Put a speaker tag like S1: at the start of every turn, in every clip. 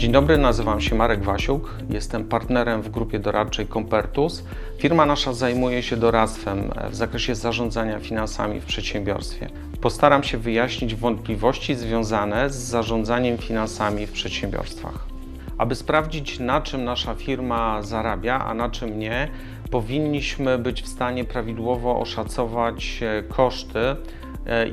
S1: Dzień dobry, nazywam się Marek Wasiuk, jestem partnerem w grupie doradczej Compertus. Firma nasza zajmuje się doradztwem w zakresie zarządzania finansami w przedsiębiorstwie. Postaram się wyjaśnić wątpliwości związane z zarządzaniem finansami w przedsiębiorstwach. Aby sprawdzić, na czym nasza firma zarabia, a na czym nie, powinniśmy być w stanie prawidłowo oszacować e, koszty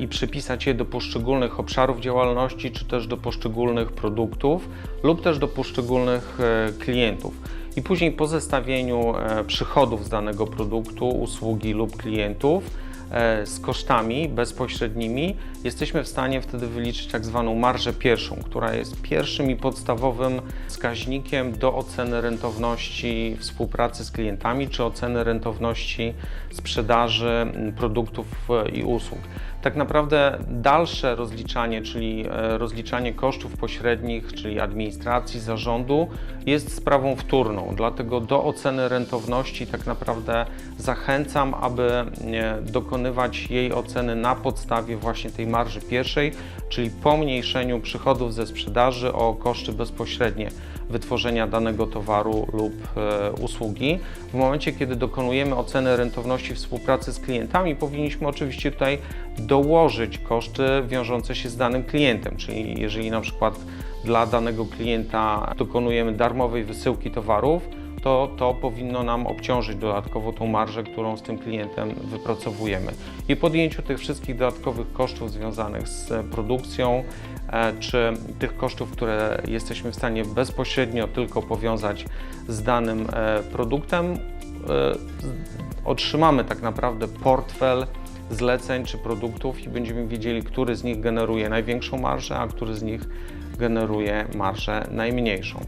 S1: i przypisać je do poszczególnych obszarów działalności, czy też do poszczególnych produktów, lub też do poszczególnych e, klientów. I później po zestawieniu e, przychodów z danego produktu, usługi lub klientów e, z kosztami bezpośrednimi, jesteśmy w stanie wtedy wyliczyć tak zwaną marżę pierwszą, która jest pierwszym i podstawowym wskaźnikiem do oceny rentowności współpracy z klientami czy oceny rentowności sprzedaży produktów e, i usług. Tak naprawdę dalsze rozliczanie, czyli e, rozliczanie kosztów pośrednich, czyli administracji, zarządu, jest sprawą wtórną. Dlatego do oceny rentowności tak naprawdę zachęcam, aby e, dokonywać jej oceny na podstawie właśnie tej marży pierwszej, czyli pomniejszeniu przychodów ze sprzedaży o koszty bezpośrednie wytworzenia danego towaru lub e, usługi. W momencie, kiedy dokonujemy oceny rentowności współpracy z klientami, powinniśmy oczywiście tutaj dołożyć koszty wiążące się z danym klientem, czyli jeżeli na przykład dla danego klienta dokonujemy darmowej wysyłki towarów, to to powinno nam obciążyć dodatkowo tą marżę, którą z tym klientem wypracowujemy. I podjęciu tych wszystkich dodatkowych kosztów związanych z produkcją, e, czy tych kosztów, które jesteśmy w stanie bezpośrednio tylko powiązać z danym e, produktem, e, otrzymamy tak naprawdę portfel zleceń czy produktów i będziemy wiedzieli, który z nich generuje największą marżę, a który z nich generuje marżę najmniejszą.